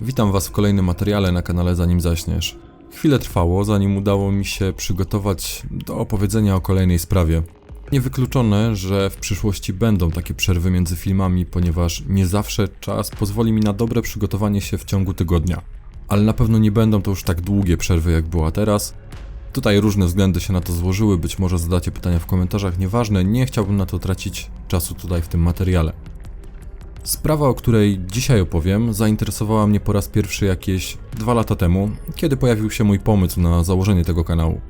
Witam Was w kolejnym materiale na kanale Zanim Zaśniesz. Chwilę trwało, zanim udało mi się przygotować do opowiedzenia o kolejnej sprawie. Niewykluczone, że w przyszłości będą takie przerwy między filmami, ponieważ nie zawsze czas pozwoli mi na dobre przygotowanie się w ciągu tygodnia. Ale na pewno nie będą to już tak długie przerwy, jak była teraz. Tutaj różne względy się na to złożyły, być może zadacie pytania w komentarzach, nieważne, nie chciałbym na to tracić czasu tutaj w tym materiale. Sprawa, o której dzisiaj opowiem, zainteresowała mnie po raz pierwszy jakieś dwa lata temu, kiedy pojawił się mój pomysł na założenie tego kanału.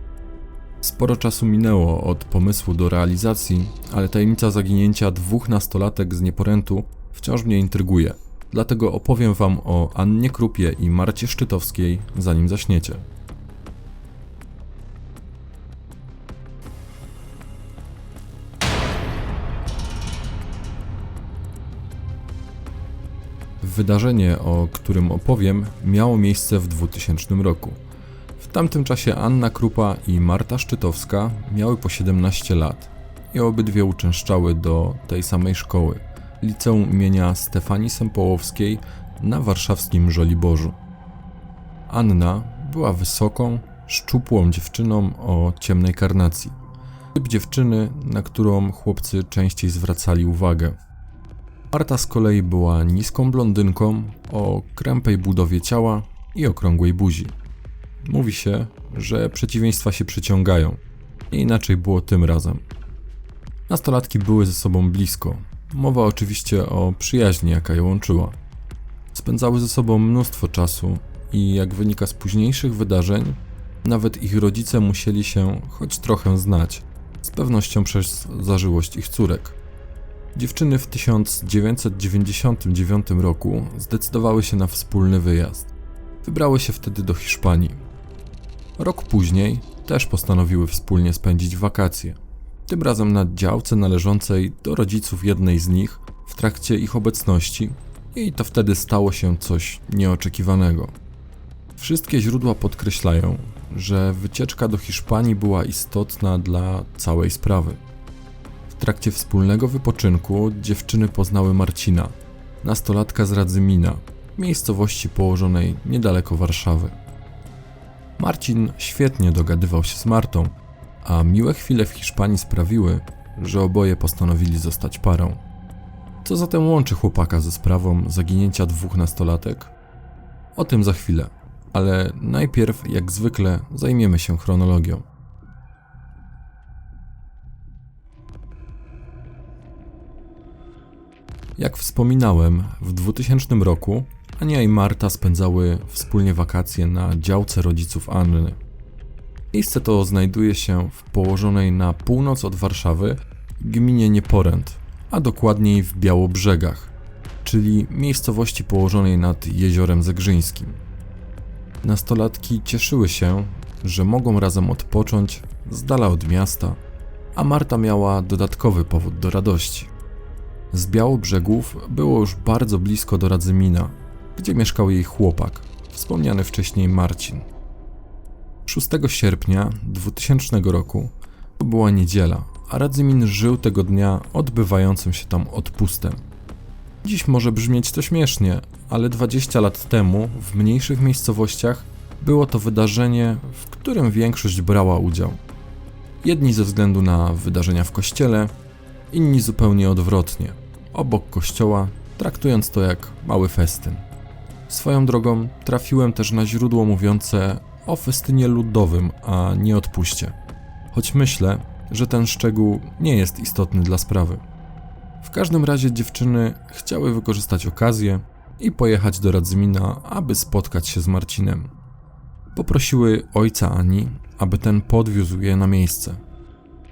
Sporo czasu minęło od pomysłu do realizacji, ale tajemnica zaginięcia dwóch nastolatek z Nieporętu wciąż mnie intryguje. Dlatego opowiem Wam o Annie Krupie i Marcie Szczytowskiej, zanim zaśniecie. Wydarzenie, o którym opowiem, miało miejsce w 2000 roku. Tamtym czasie Anna Krupa i Marta Szczytowska miały po 17 lat i obydwie uczęszczały do tej samej szkoły, liceum imienia Stefanii Sempołowskiej na warszawskim Żoliborzu. Anna była wysoką, szczupłą dziewczyną o ciemnej karnacji. Typ dziewczyny, na którą chłopcy częściej zwracali uwagę. Marta z kolei była niską blondynką o krępej budowie ciała i okrągłej buzi. Mówi się, że przeciwieństwa się przyciągają. Nie inaczej było tym razem. Nastolatki były ze sobą blisko. Mowa oczywiście o przyjaźni, jaka je łączyła. Spędzały ze sobą mnóstwo czasu i jak wynika z późniejszych wydarzeń, nawet ich rodzice musieli się choć trochę znać, z pewnością przez zażyłość ich córek. Dziewczyny w 1999 roku zdecydowały się na wspólny wyjazd. Wybrały się wtedy do Hiszpanii. Rok później też postanowiły wspólnie spędzić wakacje. Tym razem na działce należącej do rodziców jednej z nich w trakcie ich obecności i to wtedy stało się coś nieoczekiwanego. Wszystkie źródła podkreślają, że wycieczka do Hiszpanii była istotna dla całej sprawy. W trakcie wspólnego wypoczynku dziewczyny poznały Marcina, nastolatka z Radzymina, miejscowości położonej niedaleko Warszawy. Marcin świetnie dogadywał się z Martą, a miłe chwile w Hiszpanii sprawiły, że oboje postanowili zostać parą. Co zatem łączy chłopaka ze sprawą zaginięcia dwóch nastolatek? O tym za chwilę, ale najpierw, jak zwykle, zajmiemy się chronologią. Jak wspominałem, w 2000 roku Ania i Marta spędzały wspólnie wakacje na działce rodziców Anny. Miejsce to znajduje się w położonej na północ od Warszawy gminie Nieporęt, a dokładniej w Białobrzegach, czyli miejscowości położonej nad jeziorem Zegrzyńskim. Nastolatki cieszyły się, że mogą razem odpocząć z dala od miasta, a Marta miała dodatkowy powód do radości. Z Białobrzegów było już bardzo blisko do Radzymina, gdzie mieszkał jej chłopak, wspomniany wcześniej Marcin. 6 sierpnia 2000 roku to była niedziela, a Radzymin żył tego dnia odbywającym się tam odpustem. Dziś może brzmieć to śmiesznie, ale 20 lat temu w mniejszych miejscowościach było to wydarzenie, w którym większość brała udział. Jedni ze względu na wydarzenia w kościele, inni zupełnie odwrotnie, obok kościoła, traktując to jak mały festyn. Swoją drogą trafiłem też na źródło mówiące o festynie ludowym, a nie odpuście. Choć myślę, że ten szczegół nie jest istotny dla sprawy. W każdym razie dziewczyny chciały wykorzystać okazję i pojechać do Radzymina, aby spotkać się z Marcinem. Poprosiły ojca Ani, aby ten podwiózł je na miejsce.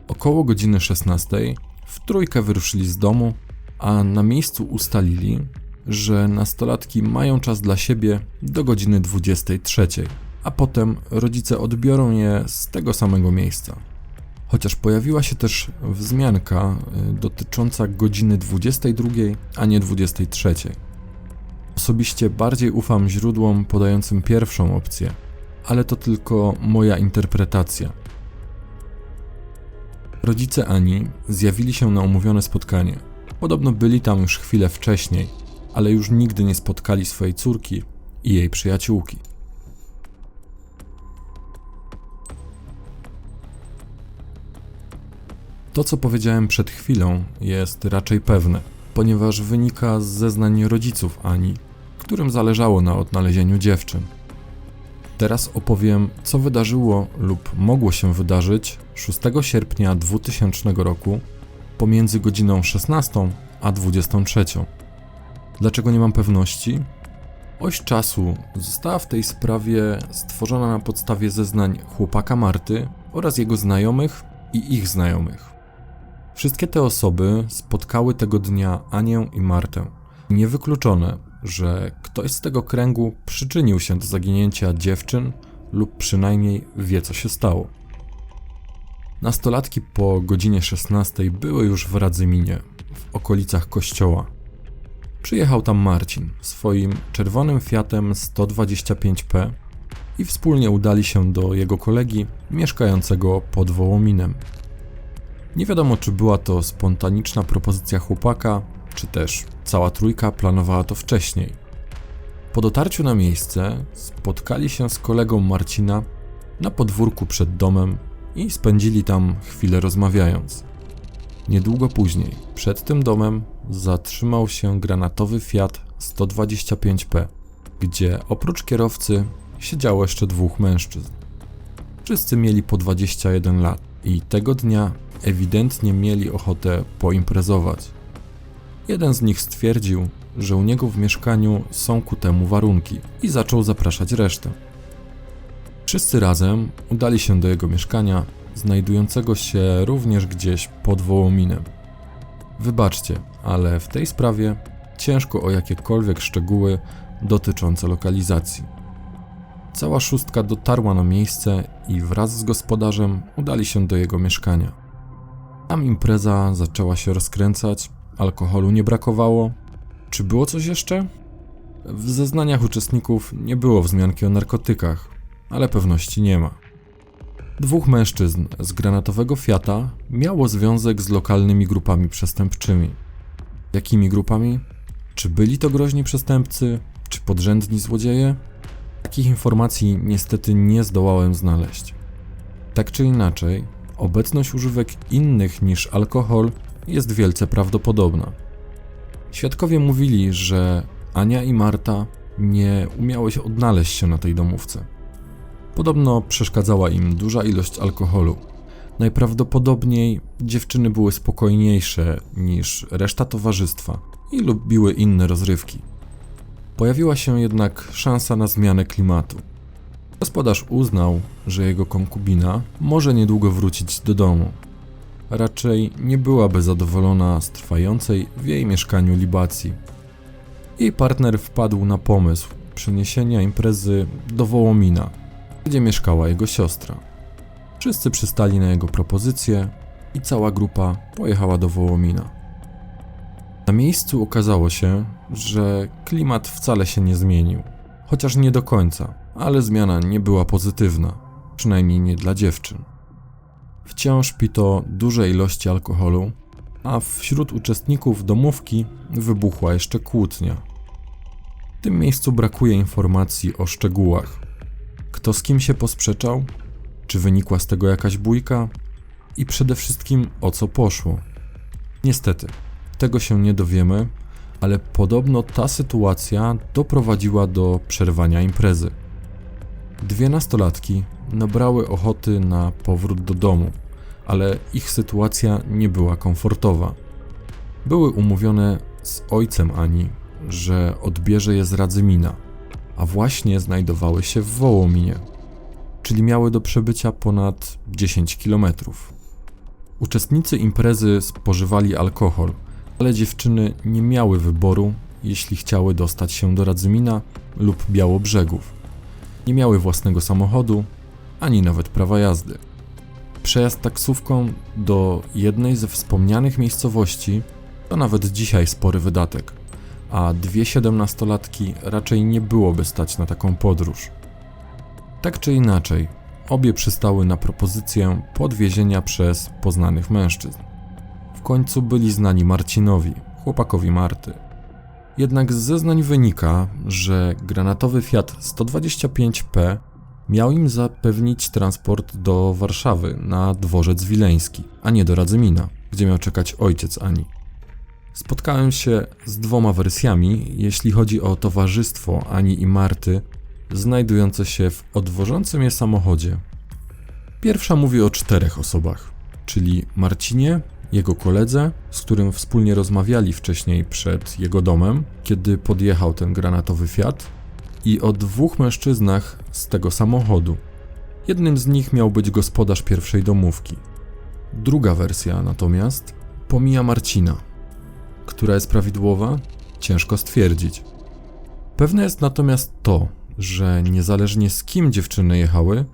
Około godziny 16 w trójkę wyruszyli z domu, a na miejscu ustalili, że nastolatki mają czas dla siebie do godziny 23, a potem rodzice odbiorą je z tego samego miejsca. Chociaż pojawiła się też wzmianka y, dotycząca godziny 22, a nie 23. Osobiście bardziej ufam źródłom podającym pierwszą opcję, ale to tylko moja interpretacja. Rodzice Ani zjawili się na umówione spotkanie. Podobno byli tam już chwilę wcześniej, ale już nigdy nie spotkali swojej córki i jej przyjaciółki. To, co powiedziałem przed chwilą, jest raczej pewne, ponieważ wynika z zeznań rodziców Ani, którym zależało na odnalezieniu dziewczyn. Teraz opowiem, co wydarzyło lub mogło się wydarzyć 6 sierpnia 2000 roku pomiędzy godziną 16 a 23. Dlaczego nie mam pewności? Oś czasu została w tej sprawie stworzona na podstawie zeznań chłopaka Marty oraz jego znajomych i ich znajomych. Wszystkie te osoby spotkały tego dnia Anię i Martę. Niewykluczone, że ktoś z tego kręgu przyczynił się do zaginięcia dziewczyn lub przynajmniej wie co się stało. Nastolatki po godzinie 16 były już w Radzyminie, w okolicach kościoła. Przyjechał tam Marcin swoim czerwonym Fiatem 125P i wspólnie udali się do jego kolegi mieszkającego pod Wołominem. Nie wiadomo, czy była to spontaniczna propozycja chłopaka, czy też cała trójka planowała to wcześniej. Po dotarciu na miejsce spotkali się z kolegą Marcina na podwórku przed domem i spędzili tam chwilę rozmawiając. Niedługo później, przed tym domem, zatrzymał się granatowy Fiat 125P, gdzie oprócz kierowcy siedziało jeszcze dwóch mężczyzn. Wszyscy mieli po 21 lat i tego dnia ewidentnie mieli ochotę poimprezować. Jeden z nich stwierdził, że u niego w mieszkaniu są ku temu warunki i zaczął zapraszać resztę. Wszyscy razem udali się do jego mieszkania, znajdującego się również gdzieś pod Wołominem. Wybaczcie, ale w tej sprawie ciężko o jakiekolwiek szczegóły dotyczące lokalizacji. Cała szóstka dotarła na miejsce i wraz z gospodarzem udali się do jego mieszkania. Tam impreza zaczęła się rozkręcać, alkoholu nie brakowało. Czy było coś jeszcze? W zeznaniach uczestników nie było wzmianki o narkotykach, ale pewności nie ma. Dwóch mężczyzn z granatowego Fiata miało związek z lokalnymi grupami przestępczymi. Jakimi grupami? Czy byli to groźni przestępcy, czy podrzędni złodzieje? Takich informacji niestety nie zdołałem znaleźć. Tak czy inaczej, obecność używek innych niż alkohol jest wielce prawdopodobna. Świadkowie mówili, że Ania i Marta nie umiały się odnaleźć się na tej domówce. Podobno przeszkadzała im duża ilość alkoholu. Najprawdopodobniej dziewczyny były spokojniejsze niż reszta towarzystwa i lubiły inne rozrywki. Pojawiła się jednak szansa na zmianę klimatu. Gospodarz uznał, że jego konkubina może niedługo wrócić do domu. Raczej nie byłaby zadowolona z trwającej w jej mieszkaniu libacji. Jej partner wpadł na pomysł przeniesienia imprezy do Wołomina, gdzie mieszkała jego siostra. Wszyscy przystali na jego propozycję i cała grupa pojechała do Wołomina. Na miejscu okazało się, że klimat wcale się nie zmienił, chociaż nie do końca, ale zmiana nie była pozytywna, przynajmniej nie dla dziewczyn. Wciąż pito duże ilości alkoholu, a wśród uczestników domówki wybuchła jeszcze kłótnia. W tym miejscu brakuje informacji o szczegółach, kto z kim się posprzeczał? Czy wynikła z tego jakaś bójka? I przede wszystkim o co poszło? Niestety, tego się nie dowiemy, ale podobno ta sytuacja doprowadziła do przerwania imprezy. Dwie nastolatki nabrały ochoty na powrót do domu, ale ich sytuacja nie była komfortowa. Były umówione z ojcem Ani, że odbierze je z Radzymina a właśnie znajdowały się w Wołominie, czyli miały do przebycia ponad 10 kilometrów. Uczestnicy imprezy spożywali alkohol, ale dziewczyny nie miały wyboru, jeśli chciały dostać się do Radzymina lub Białobrzegów. Nie miały własnego samochodu, ani nawet prawa jazdy. Przejazd taksówką do jednej ze wspomnianych miejscowości to nawet dzisiaj spory wydatek a dwie siedemnastolatki raczej nie byłoby stać na taką podróż. Tak czy inaczej, obie przystały na propozycję podwiezienia przez poznanych mężczyzn. W końcu byli znani Marcinowi, chłopakowi Marty. Jednak z zeznań wynika, że granatowy Fiat 125P miał im zapewnić transport do Warszawy na dworzec wileński, a nie do Radzymina, gdzie miał czekać ojciec Ani. Spotkałem się z dwoma wersjami, jeśli chodzi o towarzystwo Ani i Marty, znajdujące się w odwożącym je samochodzie. Pierwsza mówi o czterech osobach, czyli Marcinie, jego koledze, z którym wspólnie rozmawiali wcześniej przed jego domem, kiedy podjechał ten granatowy Fiat, i o dwóch mężczyznach z tego samochodu. Jednym z nich miał być gospodarz pierwszej domówki. Druga wersja natomiast pomija Marcina. Która jest prawidłowa? Ciężko stwierdzić. Pewne jest natomiast to, że niezależnie z kim dziewczyny jechały,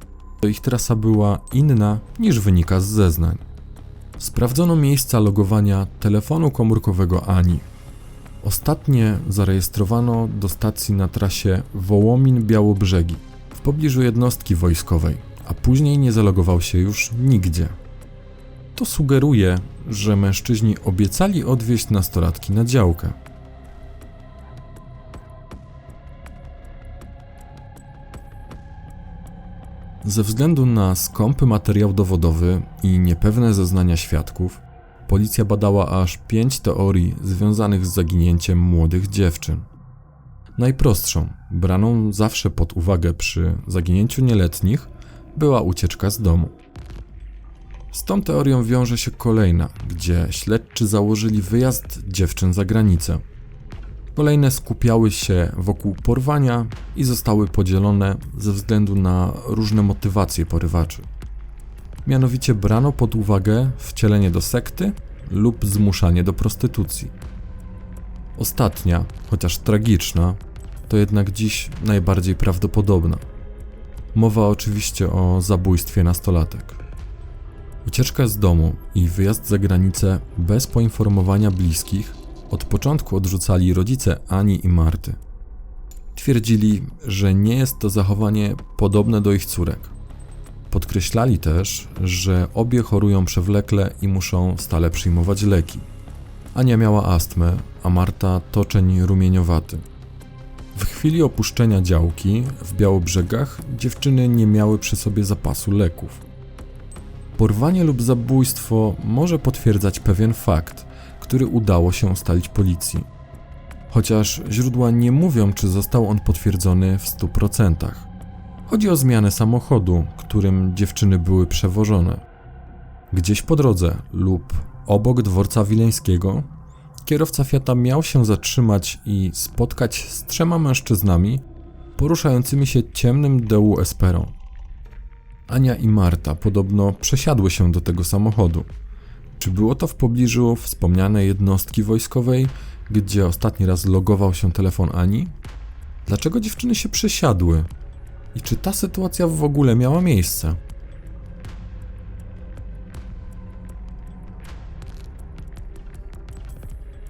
to ich trasa była inna niż wynika z zeznań. Sprawdzono miejsca logowania telefonu komórkowego Ani. Ostatnie zarejestrowano do stacji na trasie Wołomin-Białobrzegi w pobliżu jednostki wojskowej, a później nie zalogował się już nigdzie. To sugeruje, że mężczyźni obiecali odwieźć nastolatki na działkę. Ze względu na skąpy materiał dowodowy i niepewne zeznania świadków, policja badała aż pięć teorii związanych z zaginięciem młodych dziewczyn. Najprostszą, braną zawsze pod uwagę przy zaginięciu nieletnich, była ucieczka z domu. Z tą teorią wiąże się kolejna, gdzie śledczy założyli wyjazd dziewczyn za granicę. Kolejne skupiały się wokół porwania i zostały podzielone ze względu na różne motywacje porywaczy. Mianowicie brano pod uwagę wcielenie do sekty lub zmuszanie do prostytucji. Ostatnia, chociaż tragiczna, to jednak dziś najbardziej prawdopodobna. Mowa oczywiście o zabójstwie nastolatek. Ucieczka z domu i wyjazd za granicę bez poinformowania bliskich od początku odrzucali rodzice Ani i Marty. Twierdzili, że nie jest to zachowanie podobne do ich córek. Podkreślali też, że obie chorują przewlekle i muszą stale przyjmować leki. Ania miała astmę, a Marta toczeń rumieniowaty. W chwili opuszczenia działki w Białobrzegach dziewczyny nie miały przy sobie zapasu leków. Porwanie lub zabójstwo może potwierdzać pewien fakt, który udało się ustalić policji. Chociaż źródła nie mówią, czy został on potwierdzony w 100%. Chodzi o zmianę samochodu, którym dziewczyny były przewożone. Gdzieś po drodze lub obok dworca wileńskiego kierowca Fiata miał się zatrzymać i spotkać z trzema mężczyznami poruszającymi się ciemnym DU Esperą. Ania i Marta podobno przesiadły się do tego samochodu. Czy było to w pobliżu wspomnianej jednostki wojskowej, gdzie ostatni raz logował się telefon Ani? Dlaczego dziewczyny się przesiadły? I czy ta sytuacja w ogóle miała miejsce?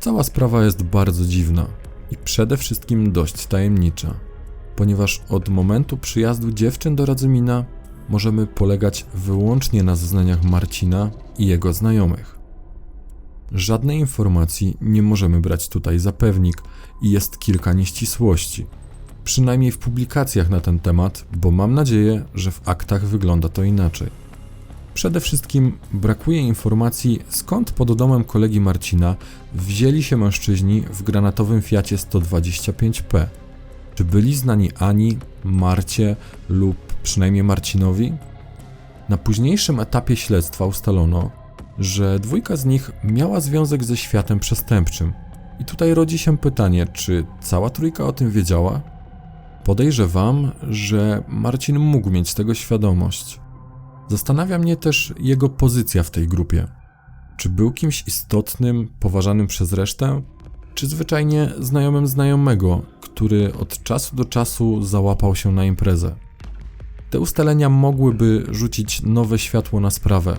Cała sprawa jest bardzo dziwna i przede wszystkim dość tajemnicza, ponieważ od momentu przyjazdu dziewczyn do Radzymina możemy polegać wyłącznie na zeznaniach Marcina i jego znajomych. Żadnej informacji nie możemy brać tutaj za pewnik i jest kilka nieścisłości, przynajmniej w publikacjach na ten temat, bo mam nadzieję, że w aktach wygląda to inaczej. Przede wszystkim brakuje informacji, skąd pod domem kolegi Marcina wzięli się mężczyźni w granatowym Fiacie 125P. Czy byli znani Ani, Marcie lub przynajmniej Marcinowi? Na późniejszym etapie śledztwa ustalono, że dwójka z nich miała związek ze światem przestępczym. I tutaj rodzi się pytanie, czy cała trójka o tym wiedziała? Podejrzewam, że Marcin mógł mieć tego świadomość. Zastanawia mnie też jego pozycja w tej grupie. Czy był kimś istotnym, poważanym przez resztę, czy zwyczajnie znajomym znajomego, który od czasu do czasu załapał się na imprezę? Te ustalenia mogłyby rzucić nowe światło na sprawę.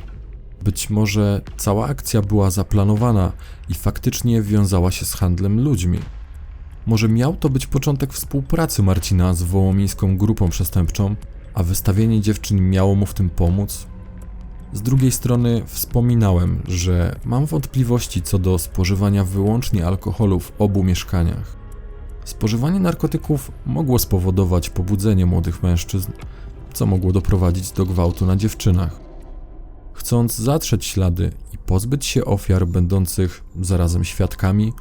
Być może cała akcja była zaplanowana i faktycznie wiązała się z handlem ludźmi. Może miał to być początek współpracy Marcina z wołomińską grupą przestępczą, a wystawienie dziewczyn miało mu w tym pomóc? Z drugiej strony wspominałem, że mam wątpliwości co do spożywania wyłącznie alkoholu w obu mieszkaniach. Spożywanie narkotyków mogło spowodować pobudzenie młodych mężczyzn, co mogło doprowadzić do gwałtu na dziewczynach. Chcąc zatrzeć ślady i pozbyć się ofiar będących zarazem świadkami,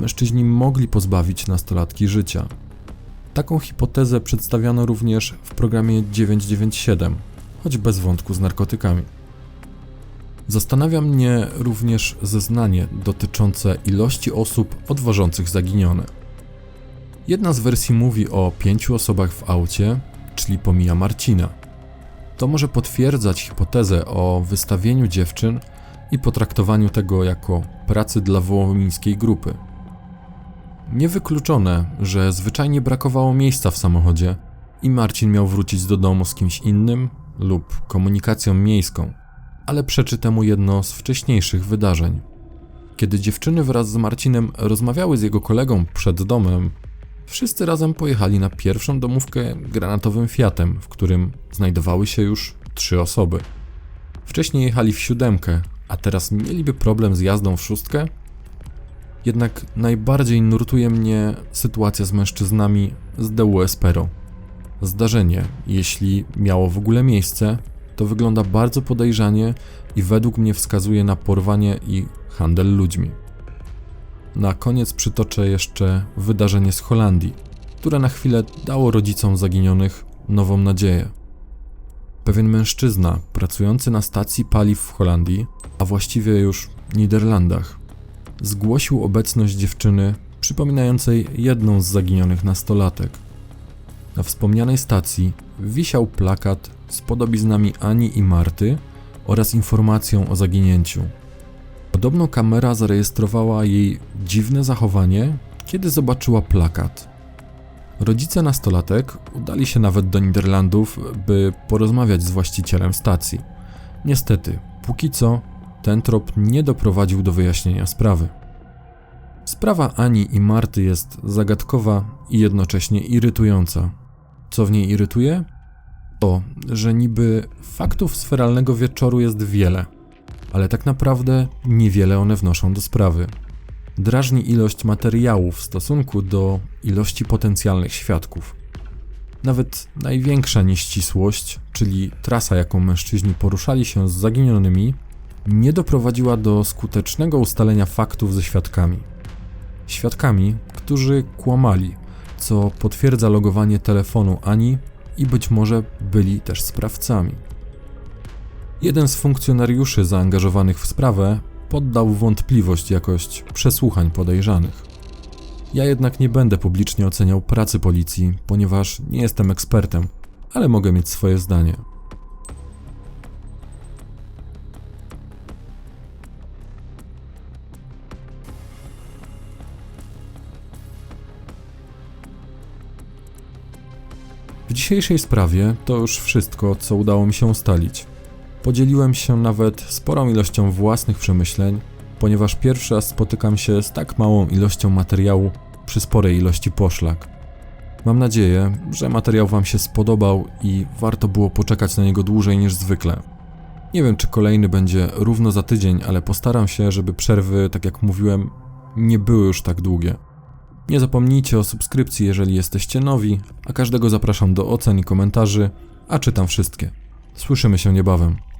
mężczyźni mogli pozbawić nastolatki życia. Taką hipotezę przedstawiano również w programie 997, choć bez wątku z narkotykami. Zastanawia mnie również zeznanie dotyczące ilości osób odwożących zaginione. Jedna z wersji mówi o pięciu osobach w aucie, czyli pomija Marcina. To może potwierdzać hipotezę o wystawieniu dziewczyn i potraktowaniu tego jako pracy dla wołomińskiej grupy. Niewykluczone, że zwyczajnie brakowało miejsca w samochodzie i Marcin miał wrócić do domu z kimś innym lub komunikacją miejską, ale przeczy temu jedno z wcześniejszych wydarzeń. Kiedy dziewczyny wraz z Marcinem rozmawiały z jego kolegą przed domem, wszyscy razem pojechali na pierwszą domówkę granatowym Fiatem, w którym znajdowały się już trzy osoby. Wcześniej jechali w siódemkę, a teraz mieliby problem z jazdą w szóstkę? Jednak najbardziej nurtuje mnie sytuacja z mężczyznami z DU Espero. Zdarzenie, jeśli miało w ogóle miejsce, to wygląda bardzo podejrzanie i według mnie wskazuje na porwanie i handel ludźmi. Na koniec przytoczę jeszcze wydarzenie z Holandii, które na chwilę dało rodzicom zaginionych nową nadzieję. Pewien mężczyzna pracujący na stacji paliw w Holandii, a właściwie już Niderlandach, zgłosił obecność dziewczyny przypominającej jedną z zaginionych nastolatek. Na wspomnianej stacji wisiał plakat z podobiznami Ani i Marty oraz informacją o zaginięciu. Podobno kamera zarejestrowała jej dziwne zachowanie, kiedy zobaczyła plakat. Rodzice nastolatek udali się nawet do Niderlandów, by porozmawiać z właścicielem stacji. Niestety, póki co, ten trop nie doprowadził do wyjaśnienia sprawy. Sprawa Ani i Marty jest zagadkowa i jednocześnie irytująca. Co w niej irytuje? To, że niby faktów z feralnego wieczoru jest wiele, ale tak naprawdę niewiele one wnoszą do sprawy. Drażni ilość materiału w stosunku do ilości potencjalnych świadków. Nawet największa nieścisłość, czyli trasa, jaką mężczyźni poruszali się z zaginionymi, nie doprowadziła do skutecznego ustalenia faktów ze świadkami. Świadkami, którzy kłamali, co potwierdza logowanie telefonu Ani i być może byli też sprawcami. Jeden z funkcjonariuszy zaangażowanych w sprawę poddał wątpliwość jakość przesłuchań podejrzanych. Ja jednak nie będę publicznie oceniał pracy policji, ponieważ nie jestem ekspertem, ale mogę mieć swoje zdanie. W dzisiejszej sprawie to już wszystko, co udało mi się ustalić. Podzieliłem się nawet sporą ilością własnych przemyśleń, ponieważ pierwszy raz spotykam się z tak małą ilością materiału przy sporej ilości poszlak. Mam nadzieję, że materiał Wam się spodobał i warto było poczekać na niego dłużej niż zwykle. Nie wiem, czy kolejny będzie równo za tydzień, ale postaram się, żeby przerwy, tak jak mówiłem, nie były już tak długie. Nie zapomnijcie o subskrypcji, jeżeli jesteście nowi, a każdego zapraszam do ocen i komentarzy, a czytam wszystkie. Słyszymy się niebawem.